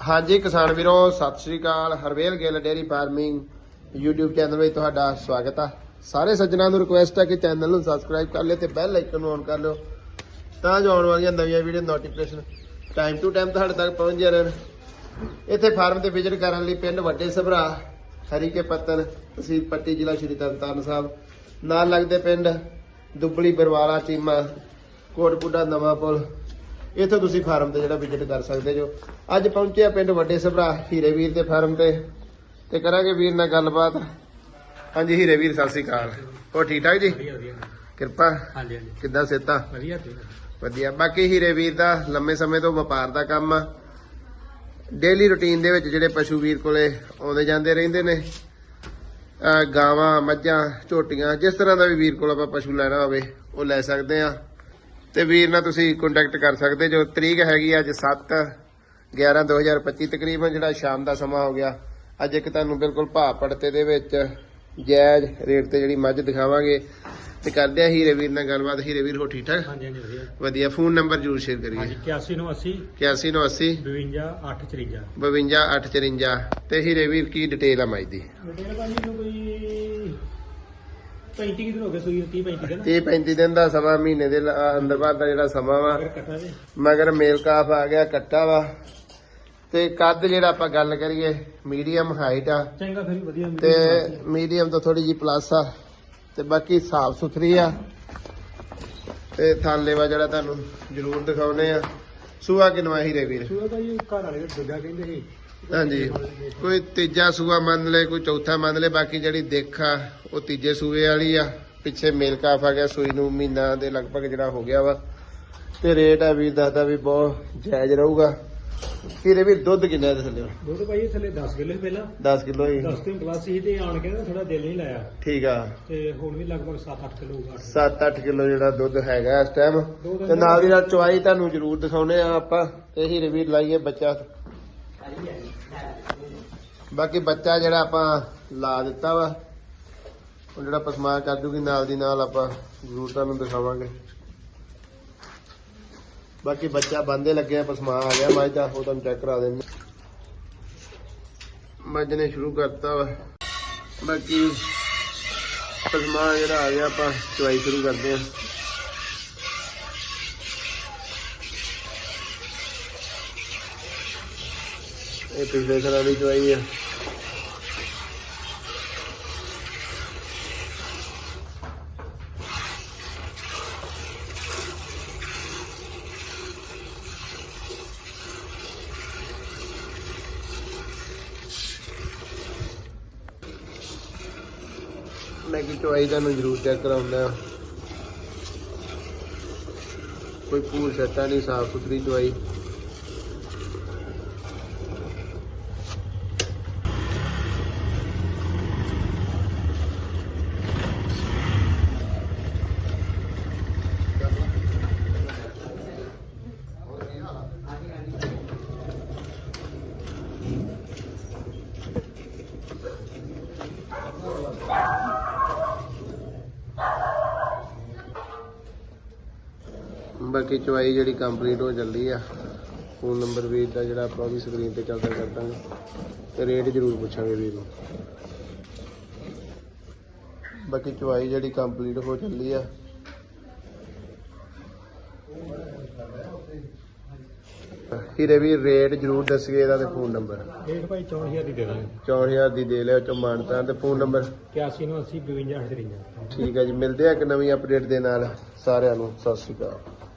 ਹਾਂਜੀ ਕਿਸਾਨ ਵੀਰੋ, ਸਤਿ ਸ੍ਰੀ ਅਕਾਲ। Harvel Gill dairy farming YouTube channel ਵਿੱਚ ਤੁਹਾਡਾ ਸਵਾਗਤ ਆ। ਸਾਰੇ ਸੱਜਣਾਂ ਨੂੰ ਰਿਕੁਐਸਟ ਹੈ ਕਿ ਚੈਨਲ ਨੂੰ ਸਬਸਕ੍ਰਾਈਬ ਕਰ ਲਿਓ ਤੇ ਬੈਲ ਆਈਕਨ ਨੂੰ ਔਨ ਕਰ ਲਿਓ। ਤਾਂ ਜੋ ਆਉਣ ਵਾਲੀਆਂ ਨਵੀਆਂ video notification time to time ਤੁਹਾਡੇ ਤੱਕ ਪਹੁੰਚ ਰਹਿਣ। ਇੱਥੇ ਫਾਰਮ ਤੇ ਵਿਜ਼ਿਟ ਕਰਨ ਲਈ ਪਿੰਡ ਵੱਡੇ ਸਭਰਾ ਹਰੀਕੇ ਪੱਤਨ ਤਹਿਸੀਲ ਪੱਟੀ, ਜ਼ਿਲ੍ਹਾ ਸ਼੍ਰੀ ਤਰਨਤਾਰਨ ਸਾਹਿਬ। ਨਾਲ ਲੱਗਦੇ ਪਿੰਡ ਦੁੱਬਲੀ ਬਰਵਾਲਾ, ਚੀਮਾ ਕੋਟਪੁੱਡਾ ਨਵਾਂ ਪੁਲ ਇੱਥੋਂ ਤੁਸੀਂ ਫਾਰਮ ਤੇ ਜਿਹੜਾ ਵਿਜ਼ਿਟ ਕਰ ਸਕਦੇ ਜੋ। ਅੱਜ ਪਹੁੰਚੇ ਆ ਪਿੰਡ ਵੱਡੇ ਸਭਰਾ ਹੀਰੇ ਵੀਰ ਦੇ ਫਾਰਮ ਤੇ। ਤੇ ਕਰਾਂਗੇ ਵੀਰ ਨਾਲ ਗੱਲਬਾਤ। ਹਾਂਜੀ ਹੀਰੇ ਵੀਰ ਸਤਿ ਸ੍ਰੀ ਅਕਾਲ। ਹੋਰ ਠੀਕ ਠਾਕ ਜੀ? ਕਿਰਪਾ। ਹਾਂਜੀ ਹਾਂਜੀ। ਕਿੱਦਾਂ ਸੇਤਾ ਵਧੀਆ ਤੇ ਵਧੀਆ। ਬਾਕੀ ਹੀਰੇ ਵੀਰ ਦਾ ਲੰਮੇ ਸਮੇਂ ਤੋਂ ਵਪਾਰ ਦਾ ਕੰਮ ਆ। ਡੇਲੀ ਰੁਟੀਨ ਦੇ ਵਿੱਚ ਜਿਹੜੇ ਪਸ਼ੂ ਵੀਰ ਕੋਲੇ ਆਉਂਦੇ ਜਾਂਦੇ ਰਹਿੰਦੇ ਨੇ। ਗਾਵਾਂ ਮੱਝਾਂ ਝੋਟੀਆਂ ਜਿਸ ਤਰ੍ਹਾਂ ਦਾ ਵੀ ਵੀਰ ਕੋਲ ਆਪਾਂ ਪਸ਼ੂ ਲੈਣਾ ਹੋਵੇ ਉਹ ਲੈ ਸਕਦੇ ਆ। ਤੇ ਵੀਰ ਨਾਲ ਤੁਸੀਂ ਕੰਟੈਕਟ ਕਰ ਸਕਦੇ ਜੋ ਤਰੀਕ ਹੈਗੀ ਅੱਜ 7 11 2025 ਤਕਰੀਬਨ ਜਿਹੜਾ ਸ਼ਾਮ ਦਾ ਸਮਾਂ ਹੋ ਗਿਆ। ਅੱਜ ਇੱਕ ਤੁਹਾਨੂੰ ਬਿਲਕੁਲ ਭਾਅ ਪੜਤੇ ਦੇ ਵਿੱਚ ਜਾਇਜ਼ ਰੇਟ ਤੇ ਜਿਹੜੀ ਮੱਝ ਦਿਖਾਵਾਂਗੇ। ਤੇ ਕਰਦੇ ਆ ਹੀਰੇ ਵੀਰ ਨਾਲ ਗੱਲਬਾਤ। ਹੀਰੇ ਵੀਰ ਹੋ ਠੀਕ ਠਾਕ? ਹਾਂਜੀ ਹਾਂਜੀ ਵਧੀਆ। ਵਧੀਆ। ਫੋਨ ਨੰਬਰ ਜ਼ਰੂਰ ਸ਼ੇਅਰ ਕਰੀਏ। ਹਾਂਜੀ 81 ਨੂੰ 80 8180 52 854 52854 ਤੇ ਹੀਰੇ ਵੀਰ ਕੀ ਡਿਟੇਲ ਆ ਮਾਈ ਦੀ? ਮੇਰੇ ਭਾਜੀ ਨੂੰ ਕੋਈ 35 ਕਿਦੋਂ ਹੋ ਗਏ ਸੂਈ 30 35 ਦਿਨ। 30 35 ਦਿਨ ਦਾ ਸਮਾਂ ਮਹੀਨੇ ਦੇ ਲ- ਅੰਦਰ ਬਾਅਦ ਦਾ ਜਿਹੜਾ ਸਮਾਂ ਵਾ। ਅਗਰ ਕੱਟਾ ਦੇ ਮਗਰ ਮੇਲ ਕਾਫ ਆ ਗਿਆ ਕੱਟਾ ਵਾ। ਤੇ ਕੱਦ ਜਿਹੜਾ ਆਪਾਂ ਗੱਲ ਕਰੀਏ ਮੀਡੀਅਮ ਹਾਈਟ ਆ। ਚੰਗਾ ਫਿਰ ਵੀ ਵਧੀਆ ਤੇ ਮੀਡੀਅਮ ਤੋਂ ਥੋੜੀ ਜੀ ਪਲੱਸ ਆ। ਤੇ ਬਾਕੀ ਸਾਫ਼ ਸੁਥਰੀ ਆ। ਤੇ ਥਾਲੇਵਾ ਜਿਹੜਾ ਤੁਹਾਨੂੰ ਜ਼ਰੂਰ ਦਿਖਾਉਨੇ ਆ। ਸੂਆ ਕਿਨਵਾ ਹੀਰੇ ਵੀਰ? ਸੂਆ ਭਾਜੀ ਘਰ ਵਾਲੇ ਦਾ ਦੂਜਾ ਕਹਿੰਦੇ ਸੀ। ਹਾਂਜੀ। ਕੋਈ ਤੀਜਾ ਸੂਆ ਮੰਨ ਲੈ ਕੋਈ ਚੌਥਾ ਮੰਨ ਲੈ ਬਾਕੀ ਜਿਹੜੀ ਦੇਖ ਉਹ ਤੀਜੇ ਸੂਏ ਵਾਲੀ ਆ। ਪਿੱਛੇ ਮੇਲ ਕਾਫ ਆ ਗਿਆ ਸੂਈ ਨੂੰ ਮਹੀਨਾ ਦੇ ਲਗਭਗ ਜਿਹੜਾ ਹੋ ਗਿਆ ਵਾ। ਤੇ ਰੇਟ ਆ ਵੀ ਦੱਸਦਾ ਵੀ ਬਹੁਤ ਜਾਇਜ਼ ਰਹੂਗਾ। ਹੀਰੇ ਵੀ ਦੁੱਧ ਕਿੰਨਾ ਦੇ ਥੱਲੇ? ਦੁੱਧ ਭਾਜੀ ਥੱਲੇ 10 ਕਿਲੋ ਪਹਿਲਾਂ। 10 ਕਿਲੋ ਹੀ। 10 ਤੋਂ ਪਲੱਸ ਸੀ ਤੇ ਆਣ ਕੇ ਨਾ ਥੋੜਾ ਦਿਲ ਨਹੀਂ ਲਾਇਆ। ਠੀਕ ਆ। ਤੇ ਹੁਣ ਵੀ ਲਗਭਗ 7-8 ਕਿਲੋ ਹੋਊਗਾ। 7-8 ਕਿਲੋ ਜਿਹੜਾ ਦੁੱਧ ਹੈਗਾ ਇਸ ਟਾਈਮ ਤੇ ਨਾਲ ਦੀ ਨਾਲ ਚਵਾਈ ਤੁਹਾਨੂੰ ਜ਼ਰੂਰ ਦਿਖਾਉਨੇ ਆ ਆਪਾਂ। ਤੇ ਹੀਰੇ ਵੀਰ ਲਾਈਏ ਬੱਚਾ। ਬਾਕੀ ਬੱਚਾ ਜਿਹੜਾ ਆਪਾਂ ਲਾ ਦਿੱਤਾ ਵਾ, ਉਹ ਜਿਹੜਾ ਪਸਮਾ ਕਰ ਦੂਗੀ ਨਾਲ ਦੀ ਨਾਲ ਆਪਾਂ ਜ਼ਰੂਰ ਤੁਹਾਨੂੰ ਦਿਖਾਵਾਂਗੇ। ਬਾਕੀ ਬੱਚਾ ਬੰਦੇ ਲੱਗੇ ਆ ਪਸਮਾ ਆ ਗਿਆ ਮੱਝ ਦਾ ਉਹ ਤੁਹਾਨੂੰ ਚੈੱਕ ਕਰਾ ਦਿੰਦੇ ਮੱਝ ਨੇ ਸ਼ੁਰੂ ਕਰਤਾ ਵਾ, ਬਾਕੀ ਪਸਮਾ ਜਿਹੜਾ ਆ ਗਿਆ, ਆਪਾਂ ਚਵਾਈ ਸ਼ੁਰੂ ਕਰਦੇ ਆ ਇਹ ਪਿਛਲੇ ਸਾਲ ਵਾਲੀ ਚਵਾਈ ਆ। ਮੈਂ ਕਿ ਚਵਾਈ ਤੁਹਾਨੂੰ ਜ਼ਰੂਰ ਚੈੱਕ ਕਰਾਉਂਦਾ ਕੋਈ ਪੂਰ ਸੱਟਾ ਨਹੀਂ, ਸਾਫ਼ ਸੁਥਰੀ ਚਵਾਈ ਬਾਕੀ ਚਵਾਈ ਜਿਹੜੀ ਕੰਪਲੀਟ ਹੋ ਚੱਲੀ ਆ ਫੋਨ ਨੰਬਰ ਵੀ ਦਾ ਜਿਹੜਾ ਆਪਾਂ ਵੀ ਸਕਰੀਨ ਤੇ ਚੱਲਦਾ ਕਰ ਦਾਂਗੇ। ਤੇ ਰੇਟ ਜ਼ਰੂਰ ਪੁੱਛਾਂਗੇ ਵੀਰ ਨੂੰ। ਬਾਕੀ ਚਵਾਈ ਜਿਹੜੀ ਕੰਪਲੀਟ ਹੋ ਚੱਲੀ ਆ ਹੀਰੇ ਵੀ ਰੇਟ ਜ਼ਰੂਰ ਦੱਸੀਏ ਇਹਦਾ ਤੇ ਫੋਨ ਨੰਬਰ ਰੇਟ ਭਾਈ 14000 ਦੀ ਦੇ ਦਾਂਗੇ। 4000 ਦੀ ਦੇ ਲਿਓ ਚੋਂ ਮਾਨਤਾ ਤੇ ਫੋਨ ਨੰਬਰ 81 ਨੂੰ 80 52 854 ਠੀਕ ਹੈ ਜੀ ਮਿਲਦੇ ਆ ਇੱਕ ਨਵੀਂ ਅਪਡੇਟ ਦੇ ਨਾਲ ਸਾਰਿਆਂ ਨੂੰ। ਸਤਿ ਸ਼੍ਰੀ ਅਕਾਲ।